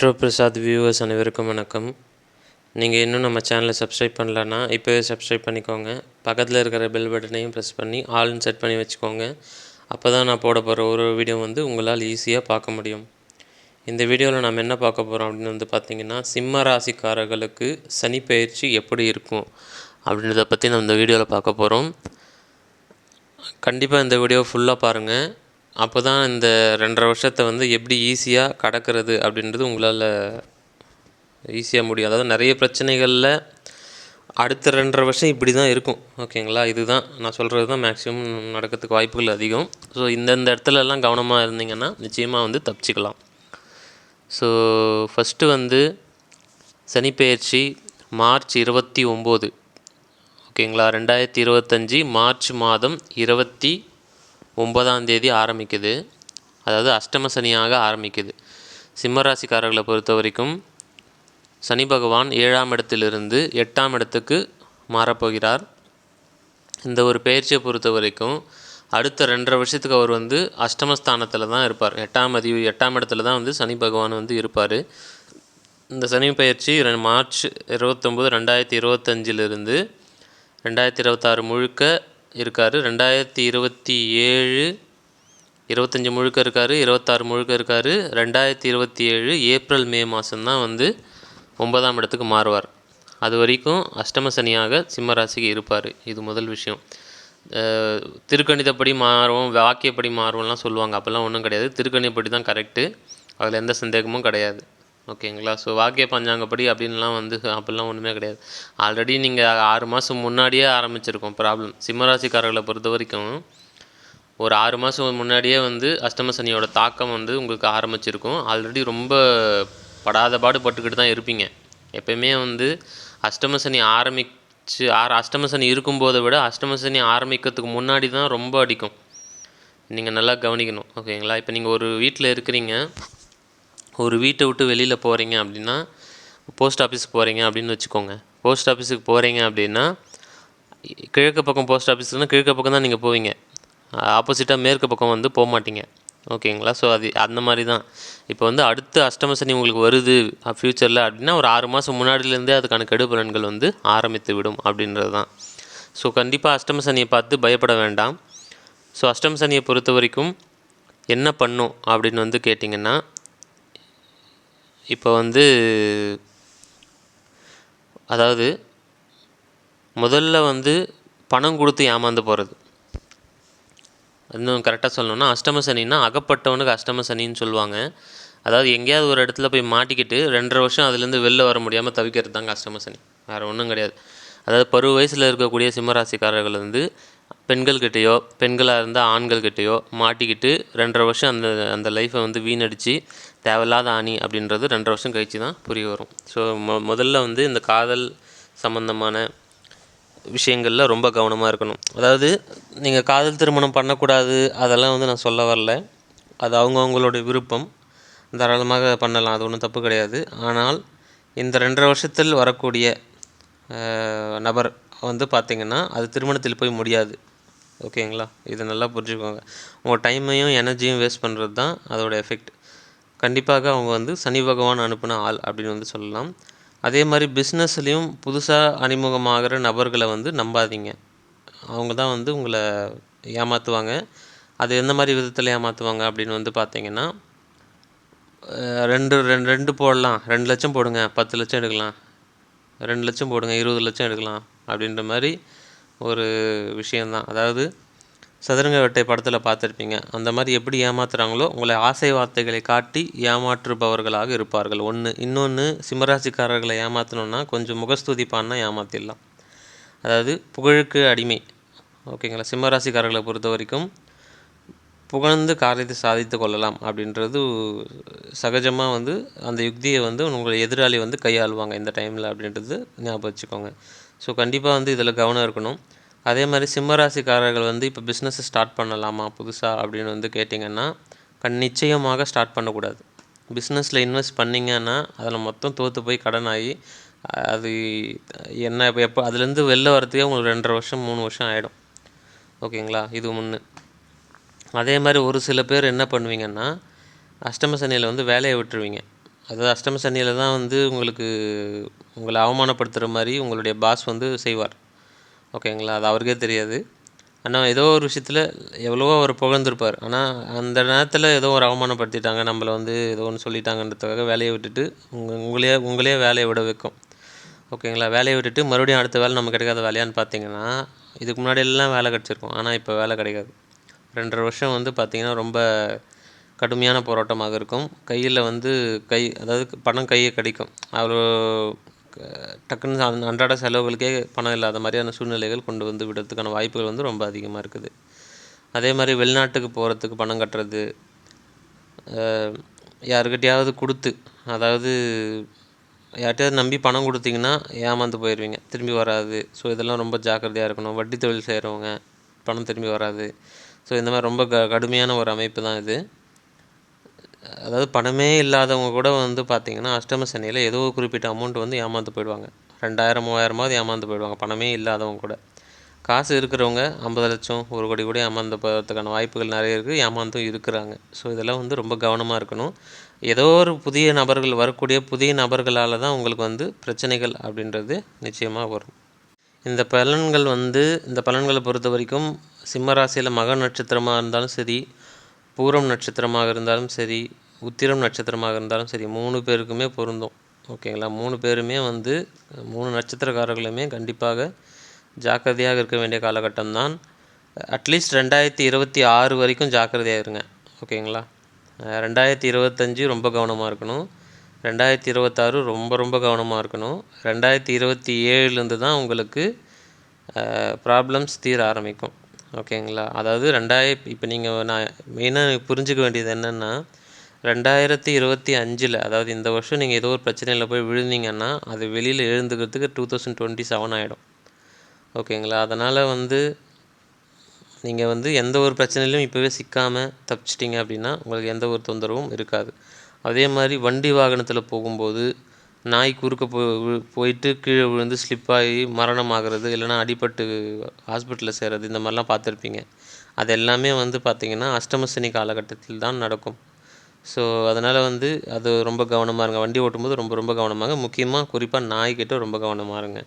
Astro Prasad viewers அனைவருக்கும் வணக்கம். நீங்கள் இன்னும் நம்ம சேனலை சப்ஸ்கிரைப் பண்ணலன்னா இப்போவே சப்ஸ்கிரைப் பண்ணிக்கோங்க. பக்கத்தில் இருக்கிற பெல் பட்டனையும் ப்ரெஸ் பண்ணி ஆல்னு செட் பண்ணி வச்சுக்கோங்க. அப்போ தான் நான் போட போகிற ஒரு வீடியோ வந்து உங்களால் ஈஸியாக பார்க்க முடியும். இந்த வீடியோவில் நம்ம என்ன பார்க்க போகிறோம் அப்படின்னு வந்து பார்த்திங்கன்னா சிம்ம ராசிக்காரர்களுக்கு சனி பயிற்சி எப்படி இருக்கும் அப்படின்றத பற்றி நம்ம இந்த வீடியோவில் பார்க்க போகிறோம் கண்டிப்பாக இந்த வீடியோ ஃபுல்லாக பாருங்கள் அப்போ தான் இந்த ரெண்டரை வருஷத்தை வந்து எப்படி ஈஸியாக கடக்கிறது அப்படின்றது உங்களால் ஈஸியாக முடியும். அதாவது நிறைய பிரச்சனைகளில் அடுத்த ரெண்டரை வருஷம் இப்படி தான் இருக்கும். ஓகேங்களா? இதுதான். நான் சொல்கிறது தான் மேக்ஸிமம் நடக்கிறதுக்கு வாய்ப்புகள் அதிகம். ஸோ இந்தந்த இடத்துலலாம் கவனமாக இருந்தீங்கன்னா நிச்சயமாக வந்து தப்பிச்சிக்கலாம். ஸோ ஃபஸ்ட்டு வந்து சனிப்பெயர்ச்சி மார்ச் இருபத்தி ஒம்பது. ஓகேங்களா? ரெண்டாயிரத்தி இருபத்தஞ்சி மார்ச் மாதம் இருபத்தி ஒன்பதாம் தேதி ஆரம்பிக்குது. அதாவது அஷ்டம சனியாக ஆரம்பிக்குது. சிம்மராசிக்காரர்களை பொறுத்த வரைக்கும் சனி பகவான் ஏழாம் இடத்திலிருந்து எட்டாம் இடத்துக்கு மாறப்போகிறார். இந்த ஒரு பயிற்சியை பொறுத்த வரைக்கும் அடுத்த ரெண்டரை வருஷத்துக்கு அவர் வந்து அஷ்டமஸ்தானத்தில் தான் இருப்பார். எட்டாம் அதி எட்டாம் இடத்துல தான் வந்து சனி பகவான் வந்து இருப்பார். இந்த சனி பயிற்சி மார்ச் இருபத்தொம்போது ரெண்டாயிரத்தி இருபத்தஞ்சிலிருந்து ரெண்டாயிரத்தி இருபத்தாறு முழுக்க இருக்கார். ரெண்டாயிரத்தி இருபத்தி ஏழு இருபத்தஞ்சி முழுக்க இருக்கார் இருபத்தாறு முழுக்க இருக்கார். ரெண்டாயிரத்தி இருபத்தி ஏழு ஏப்ரல் மே மாதம்தான் வந்து ஒன்பதாம் இடத்துக்கு மாறுவார். அது வரைக்கும் அஷ்டம சனியாக சிம்ம ராசிக்கு இருப்பார். இது முதல் விஷயம். திருக்கணிதப்படி மாறும் வாக்கியப்படி மாறும்லாம் சொல்லுவாங்க. அப்போல்லாம் ஒன்றும் கிடையாது. திருக்கணிதப்படி தான் கரெக்டு அதில் எந்த சந்தேகமும் கிடையாது. ஓகேங்களா? ஸோ வாக்கிய பஞ்சாங்கப்படி அப்படின்லாம் வந்து அப்படிலாம் ஒன்றுமே கிடையாது. ஆல்ரெடி நீங்கள் ஆறு மாதம் முன்னாடியே ஆரம்பிச்சிருக்கோம் ப்ராப்ளம் சிம்மராசிக்காரர்களை பொறுத்த வரைக்கும் ஒரு ஆறு மாதம் முன்னாடியே வந்து அஷ்டம சனியோட தாக்கம் வந்து உங்களுக்கு ஆரம்பிச்சிருக்கும். ஆல்ரெடி ரொம்ப படாத பாடு பட்டுக்கிட்டு தான் இருப்பீங்க. எப்பயுமே வந்து அஷ்டம சனி ஆரம்பிச்சு ஆறு அஷ்டம சனி இருக்கும்போதை விட அஷ்டம சனி ஆரம்பிக்கிறதுக்கு முன்னாடி தான் ரொம்ப அடிக்கும். நீங்கள் நல்லா கவனிக்கணும். ஓகேங்களா? இப்போ நீங்கள் ஒரு வீட்டில் இருக்கிறீங்க. ஒரு வீட்டை விட்டு வெளியில் போகிறீங்க அப்படின்னா போஸ்ட் ஆஃபீஸ்க்கு போகிறீங்க அப்படின்னு வச்சுக்கோங்க. போஸ்ட் ஆஃபீஸுக்கு போகிறீங்க அப்படின்னா கிழக்கு பக்கம் போஸ்ட் ஆஃபீஸ்க்குனா கிழக்கு பக்கம் தான் நீங்கள் போவீங்க. ஆப்போசிட்டாக மேற்கு பக்கம் வந்து போக மாட்டீங்க. ஓகேங்களா ஸோ அது அந்த மாதிரி தான். இப்போ வந்து அடுத்த அஷ்டம சனி உங்களுக்கு வருது ஃப்யூச்சரில் அப்படின்னா ஒரு ஆறு மாதம் முன்னாடியிலேருந்தே அதுக்கான கெடுபலன்கள் வந்து ஆரம்பித்து விடும் அப்படின்றது தான். ஸோ கண்டிப்பாக அஷ்டம சனியை பார்த்து பயப்பட வேண்டாம். ஸோ அஷ்டம சனியை பொறுத்த வரைக்கும் என்ன பண்ணும் அப்படின்னு வந்து கேட்டிங்கன்னா இப்போ வந்து அதாவது முதல்ல வந்து பணம் கொடுத்து ஏமாந்து போகிறது இன்னும் கரெக்டாக சொல்லணும்னா அஷ்டம சனின்னா அகப்பட்டவனுக்கு அஷ்டம சனின்னு சொல்லுவாங்க. அதாவது எங்கேயாவது ஒரு இடத்துல போய் மாட்டிக்கிட்டு ரெண்டரை வருஷம் அதுலேருந்து வெளில வர முடியாமல் தவிக்கிறது தாங்க அஷ்டம சனி. வேறு ஒன்றும் கிடையாது. அதாவது பருவ வயசில் இருக்கக்கூடிய சிம்மராசிக்காரர்கள் வந்து பெண்கள்கிட்டேயோ பெண்களாக இருந்தால் ஆண்கள்கிட்டையோ மாட்டிக்கிட்டு ரெண்டரை வருஷம் அந்த அந்த லைஃப்பை வந்து வீணடித்து தேவையில்லாத ஆணி அப்படின்றது ரெண்டரை வருஷம் கழிச்சு தான் புரிய வரும். ஸோ மொ முதல்ல வந்து இந்த காதல் சம்மந்தமான விஷயங்களில் ரொம்ப கவனமாக இருக்கணும். அதாவது நீங்கள் காதல் திருமணம் பண்ணக்கூடாது அதெல்லாம் வந்து நான் சொல்ல வரல. அது அவங்கவுங்களோட விருப்பம். தாராளமாக பண்ணலாம் அது ஒன்றும் தப்பு கிடையாது. ஆனால் இந்த ரெண்டரை வருஷத்தில் வரக்கூடிய நபர் வந்து பார்த்திங்கன்னா அது திருமணத்தில் போய் முடியாது. ஓகேங்களா? இதை நல்லா புரிஞ்சுக்கோங்க. உங்கள் டைமையும் எனர்ஜியும் வேஸ்ட் பண்ணுறது தான் அதோட எஃபெக்ட் கண்டிப்பாக அவங்க வந்து சனி பகவான் அனுப்பின ஆள் அப்படின்னு வந்து சொல்லலாம். அதே மாதிரி பிஸ்னஸ்லேயும் புதுசாக அறிமுகமாகிற நபர்களை வந்து நம்பாதீங்க. அவங்க தான் வந்து உங்களை ஏமாற்றுவாங்க அது எந்த மாதிரி விதத்தில் ஏமாற்றுவாங்க அப்படின்னு வந்து பார்த்தீங்கன்னா ரெண்டு ரெண்டு ரெண்டு போடலாம். ரெண்டு லட்சம் போடுங்க பத்து லட்சம் எடுக்கலாம். ரெண்டு லட்சம் போடுங்க இருபது லட்சம் எடுக்கலாம் அப்படின்ற மாதிரி ஒரு விஷயந்தான் அதாவது சதுரங்க வேட்டை படத்தில் பார்த்துருப்பீங்க. அந்த மாதிரி எப்படி ஏமாத்துறாங்களோ உங்களை ஆசை வார்த்தைகளை காட்டி ஏமாற்றுபவர்களாக இருப்பார்கள். ஒன்று இன்னொன்று சிம்மராசிக்காரர்களை ஏமாற்றணுன்னா கொஞ்சம் முகஸ்துதி பான்னா ஏமாற்றிடலாம் அதாவது புகழுக்கு அடிமை. ஓகேங்களா? சிம்மராசிக்காரர்களை பொறுத்த வரைக்கும் புகழ்ந்து காரியத்தை சாதித்து கொள்ளலாம் அப்படின்றது சகஜமாக வந்து அந்த யுக்தியை வந்து உங்களை எதிராளி வந்து கையாளுவாங்க இந்த டைமில் அப்படின்றது ஞாபகம் வச்சுக்கோங்க. ஸோ கண்டிப்பாக வந்து இதில் கவனம் இருக்கணும். அதே மாதிரி சிம்மராசிக்காரர்கள் வந்து இப்போ பிஸ்னஸ் ஸ்டார்ட் பண்ணலாமா புதுசாக அப்படின்னு வந்து கேட்டிங்கன்னா கண் நிச்சயமாக ஸ்டார்ட் பண்ணக்கூடாது. பிஸ்னஸில் இன்வெஸ்ட் பண்ணிங்கன்னா அதில் மொத்தம் தோற்று போய் கடன் ஆகி அது என்ன இப்போ எப்போ அதுலேருந்து வெளில வரதுக்கே உங்களுக்கு ரெண்டரை வருஷம் மூணு வருஷம் ஆகிடும் ஓகேங்களா? இது முன்னு அதே மாதிரி ஒரு சில பேர் என்ன பண்ணுவீங்கன்னா அஷ்டம சனியில் வந்து வேலையை விட்டுருவீங்க. அதாவது அஷ்டம சனியில் தான் வந்து உங்களுக்கு உங்களை அவமானப்படுத்துகிற மாதிரி உங்களுடைய பாஸ் வந்து செய்வார். ஓகேங்களா? அது அவருக்கே தெரியாது. ஆனால் ஏதோ ஒரு விஷயத்தில் எவ்வளவோ அவர் புகழ்ந்திருப்பார். ஆனால் அந்த நேரத்தில் ஏதோ ஒரு அவமானப்படுத்திட்டாங்க. நம்மளை வந்து ஏதோ ஒன்று சொல்லிட்டாங்கன்றதுக்காக வேலையை விட்டுட்டு உங்கள் உங்களையே உங்களையே வேலையை விட வைக்கும். ஓகேங்களா? வேலையை விட்டுட்டு மறுபடியும் அடுத்த வேலை நம்ம கிடைக்காத வேலையான்னு பார்த்தீங்கன்னா இதுக்கு முன்னாடி எல்லாம் வேலை கிடச்சிருக்கும். ஆனால் இப்போ வேலை கிடைக்காது. ரெண்டரை வருஷம் வந்து பார்த்திங்கன்னா ரொம்ப கடுமையான போராட்டமாக இருக்கும். கையில் வந்து கை அதாவது பணம் கையை கிடைக்கும். அவ்வளோ டக்குன்னு அந்த அன்றாட செலவுகளுக்கே பணம் இல்லாத மாதிரியான சூழ்நிலைகள் கொண்டு வந்து விடுறதுக்கான வாய்ப்புகள் வந்து ரொம்ப அதிகமாக இருக்குது. அதே மாதிரி வெளிநாட்டுக்கு போகிறதுக்கு பணம் கட்டுறது யாருக்கிட்டையாவது கொடுத்து அதாவது யார்கிட்டயாவது நம்பி பணம் கொடுத்தீங்கன்னா ஏமாந்து போயிடுவீங்க திரும்பி வராது. ஸோ இதெல்லாம் ரொம்ப ஜாக்கிரதையாக இருக்கணும். வட்டி தொழில் செய்கிறவங்க பணம் திரும்பி வராது. ஸோ இந்த மாதிரி ரொம்ப க கடுமையான ஒரு அமைப்பு தான் இது. அதாவது பணமே இல்லாதவங்க கூட வந்து பார்த்திங்கன்னா அஷ்டம சனியில் ஏதோ ஒரு குறிப்பிட்ட அமௌண்ட் வந்து ஏமாந்து போயிடுவாங்க. ரெண்டாயிரம் மூவாயிரமாவது ஏமாந்து போயிடுவாங்க பணமே இல்லாதவங்க கூட. காசு இருக்கிறவங்க ஐம்பது லட்சம் ஒரு கோடி கூட ஏமாந்து போகிறதுக்கான வாய்ப்புகள் நிறைய இருக்குது ஏமாந்தும் இருக்கிறாங்க. ஸோ இதெல்லாம் வந்து ரொம்ப கவனமாக இருக்கணும். ஏதோ ஒரு புதிய நபர்கள் வரக்கூடிய புதிய நபர்களால் தான் உங்களுக்கு வந்து பிரச்சனைகள் அப்படின்றது நிச்சயமாக வரும். இந்த பலன்கள் வந்து இந்த பலன்களை பொறுத்த வரைக்கும் சிம்ம ராசியில் மக நட்சத்திரமாக இருந்தாலும் சரி பூரம் நட்சத்திரமாக இருந்தாலும் சரி உத்திரம் நட்சத்திரமாக இருந்தாலும் சரி மூணு பேருக்குமே பொருந்தும். ஓகேங்களா? மூணு பேருமே வந்து மூணு நட்சத்திரக்காரர்களுமே கண்டிப்பாக ஜாக்கிரதையாக இருக்க வேண்டிய காலகட்டம் தான் அட்லீஸ்ட் ரெண்டாயிரத்தி இருபத்தி ஆறு வரைக்கும் ஜாக்கிரதையாக இருங்க ஓகேங்களா ரெண்டாயிரத்தி இருபத்தஞ்சி ரொம்ப கவனமாக இருக்கணும். ரெண்டாயிரத்தி இருபத்தாறு ரொம்ப ரொம்ப கவனமாக இருக்கணும். ரெண்டாயிரத்தி இருபத்தி ஏழுலேருந்து தான் உங்களுக்கு ப்ராப்ளம்ஸ் தீர ஆரம்பிக்கும். ஓகேங்களா? அதாவது ரெண்டாயிர இப்போ நீங்கள் நான் மெயினாக புரிஞ்சுக்க வேண்டியது என்னென்னா ரெண்டாயிரத்தி இருபத்தி அஞ்சில் அதாவது இந்த வருஷம் நீங்கள் ஏதோ ஒரு பிரச்சனையில் போய் விழுந்தீங்கன்னா அது வெளியில் எழுந்துக்கிறதுக்கு டூ தௌசண்ட் டுவெண்ட்டி செவன் ஆகிடும் ஓகேங்களா? அதனால் வந்து நீங்கள் வந்து எந்த ஒரு பிரச்சனையிலும் இப்போவே சிக்காமல் தப்பிச்சிட்டிங்க அப்படின்னா உங்களுக்கு எந்த ஒரு தொந்தரவும் இருக்காது. அதே மாதிரி வண்டி வாகனத்தில் போகும்போது நாய் குறுக்க போ போயிட்டு கீழே விழுந்து ஸ்லிப் ஆகி மரணம் ஆகிறது இல்லைன்னா அடிபட்டு ஹாஸ்பிட்டலில் சேர்றது இந்த மாதிரிலாம் பார்த்துருப்பீங்க. அது எல்லாமே வந்து பார்த்திங்கன்னா அஷ்டமசனி காலகட்டத்தில் தான் நடக்கும். ஸோ அதனால் வந்து அது ரொம்ப கவனமாக இருங்க. வண்டி ஓட்டும்போது ரொம்ப ரொம்ப கவனமாக முக்கியமாக குறிப்பாக நாய்கிட்ட ரொம்ப கவனமாக இருங்க.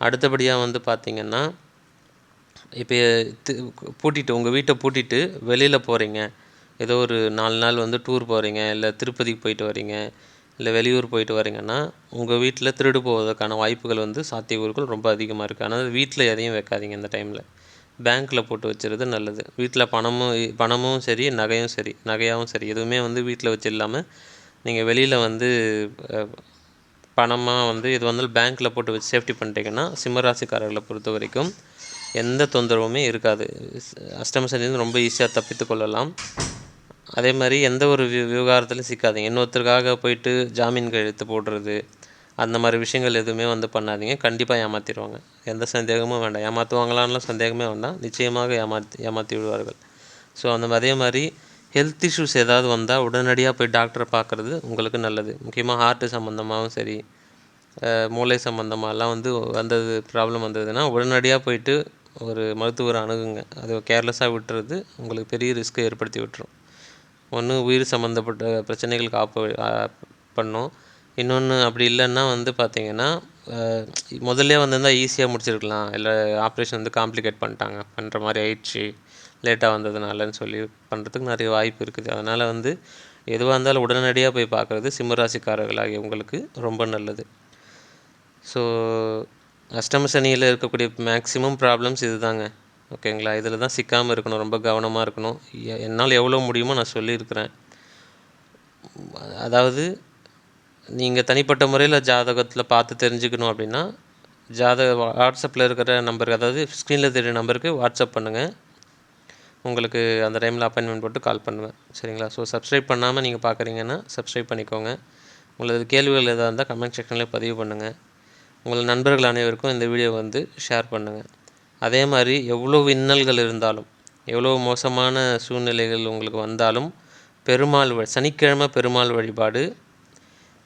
அடுத்தபடியாக வந்து பார்த்திங்கன்னா இப்போ பூட்டிட்டு உங்கள் வீட்டை பூட்டிட்டு வெளியில் போகிறீங்க ஏதோ ஒரு நாலு நாள் வந்து டூர் போகிறீங்க இல்லை திருப்பதிக்கு போயிட்டு வரீங்க. இல்லை வெளியூர் போயிட்டு வரீங்கன்னா உங்கள் வீட்டில் திருடு போவதற்கான வாய்ப்புகள் வந்து சாத்தியக்கூறுகள் ரொம்ப அதிகமாக இருக்குது ஆனால் வீட்டில் எதையும் வைக்காதீங்க இந்த டைமில். பேங்க்கில் போட்டு வச்சுருது நல்லது. வீட்டில் பணமும் பணமும் சரி நகையும் சரி நகையாகவும் சரி எதுவுமே வந்து வீட்டில் வச்சு இல்லாமல் நீங்கள் வெளியில் வந்து பணமாக வந்து இது வந்து பேங்க்கில் போட்டு வச்சு சேஃப்டி பண்ணிட்டீங்கன்னா சிம்மராசிக்காரர்களை பொறுத்த வரைக்கும் எந்த தொந்தரவுமே இருக்காது. அஷ்டமசனி அஷ்டம ரொம்ப ஈஸியாக தப்பித்து கொள்ளலாம். அதே மாதிரி எந்த ஒரு வி விவகாரத்திலும் சிக்காதீங்க. இன்னொருத்தருக்காக போயிட்டு ஜாமீன் கையெழுத்து போடுறது அந்த மாதிரி விஷயங்கள் எதுவுமே வந்து பண்ணாதீங்க. கண்டிப்பாக ஏமாற்றிடுவாங்க எந்த சந்தேகமும் வேண்டாம். ஏமாற்றுவாங்களான்லாம் சந்தேகமே வேண்டாம். நிச்சயமாக ஏமாற்றி ஏமாற்றி விடுவார்கள். ஸோ அந்த அதே மாதிரி ஹெல்த் இஷ்யூஸ் ஏதாவது வந்தால் உடனடியாக போய் டாக்டரை பார்க்குறது உங்களுக்கு நல்லது. முக்கியமாக ஹார்ட்டு சம்மந்தமாகவும் சரி மூளை சம்மந்தமாகலாம் வந்து வந்தது ப்ராப்ளம் வந்ததுன்னா உடனடியாக போயிட்டு ஒரு மருத்துவரை அணுகுங்க. அது கேர்லெஸ்ஸாக விட்டுறது உங்களுக்கு பெரிய ரிஸ்க்கை ஏற்படுத்தி விட்டுரும். ஒன்று உயிர் சம்மந்தப்பட்ட பிரச்சனைகள் காப்பு பண்ணும். இன்னொன்று அப்படி இல்லைன்னா வந்து பார்த்தீங்கன்னா முதல்ல முதல்லே வந்திருந்தால் ஈஸியாக முடிச்சிருக்கலாம். இல்லை ஆப்ரேஷன் வந்து காம்ப்ளிகேட் பண்ணிட்டாங்க. பண்ணுற மாதிரி ஆயிடுச்சு. லேட்டாக வந்ததுனாலன்னு சொல்லி பண்ணுறதுக்கு நிறைய வாய்ப்பு இருக்குது. அதனால் வந்து எதுவாக இருந்தாலும் உடனடியாக போய் பார்க்குறது சிம்மராசிக்காரர்களாகிய உங்களுக்கு ரொம்ப நல்லது. ஸோ அஷ்டம சனியில் இருக்கக்கூடிய மேக்ஸிமம் ப்ராப்ளம்ஸ் இதுதாங்க. ஓகேங்களா? இதில் தான் சிக்காமல் இருக்கணும் ரொம்ப கவனமாக இருக்கணும். என்னால் எவ்வளோ முடியுமோ நான் சொல்லியிருக்கிறேன். அதாவது நீங்கள் தனிப்பட்ட முறையில் ஜாதகத்தில் பார்த்து தெரிஞ்சுக்கணும் அப்படின்னா ஜாதக வாட்ஸ்அப்பில் இருக்கிற நம்பருக்கு அதாவது ஸ்க்ரீனில் தெரியுற நம்பருக்கு வாட்ஸ்அப் பண்ணுங்கள் உங்களுக்கு அந்த டைமில் அப்பாயின்மெண்ட் போட்டு கால் பண்ணுவேன். சரிங்களா? ஸோ சப்ஸ்கிரைப் பண்ணாமல் நீங்கள் பார்க்குறீங்கன்னா சப்ஸ்கிரைப் பண்ணிக்கோங்க. உங்களது கேள்விகள் எதாக இருந்தால் கமெண்ட் செக்ஷனில் பதிவு பண்ணுங்கள் உங்கள் நண்பர்கள் அனைவருக்கும் இந்த வீடியோ வந்து ஷேர் பண்ணுங்கள் அதே மாதிரி எவ்வளோ இன்னல்கள் இருந்தாலும் எவ்வளோ மோசமான சூழ்நிலைகள் உங்களுக்கு வந்தாலும் பெருமாள் வ- சனிக்கிழமை பெருமாள் வழிபாடு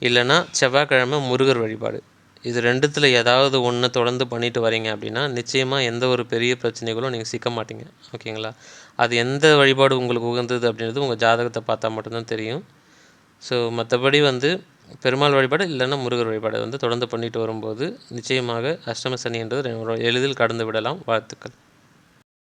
இல்லைன்னா செவ்வாய்க்கிழமை முருகர் வழிபாடு. இது ரெண்டுத்தில் ஏதாவது ஒன்று தொடர்ந்து பண்ணிட்டு வரீங்க அப்படின்னா நிச்சயமாக எந்த ஒரு பெரிய பிரச்சனைகளும் நீங்கள் சிக்க மாட்டீங்க. ஓகேங்களா? அது எந்த வழிபாடு உங்களுக்கு உகந்தது அப்படின்றது உங்கள் ஜாதகத்தை பார்த்தா மட்டும்தான் தெரியும். ஸோ மற்றபடி வந்து பெருமாள் வழிபாடு இல்லைன்னா முருகர் வழிபாடு வந்து தொடர்ந்து பண்ணிட்டு வரும்போது நிச்சயமாக அஷ்டம சனின்றது எளிதில் கடந்து விடலாம். வாழ்த்துக்கள்.